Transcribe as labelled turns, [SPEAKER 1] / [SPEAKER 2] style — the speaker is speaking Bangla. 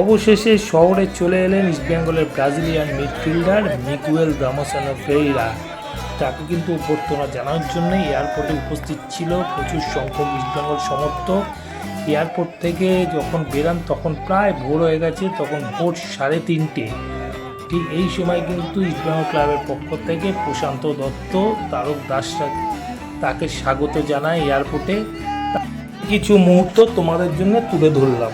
[SPEAKER 1] অবশেষে শহরে চলে এলেন ইস্টবেঙ্গলের Brazilian midfielder Miguel Damasceno Ferreira তাকে কিন্তু অভ্যর্থনা জানানোর জন্য এয়ারপোর্টে উপস্থিত ছিল প্রচুর সংখ্যক ইস্টবেঙ্গল সমর্থক। এয়ারপোর্ট থেকে যখন বেরান, তখন প্রায় ভোর হয়ে গেছে, তখন ভোর সাড়ে তিনটে। ঠিক এই সময় কিন্তু ইস্টবেঙ্গল ক্লাবের পক্ষ থেকে প্রশান্ত দত্ত, তারক দাসরা তাকে স্বাগত জানায় এয়ারপোর্টে। কিছু মুহূর্ত তোমাদের জন্য তুলে ধরলাম।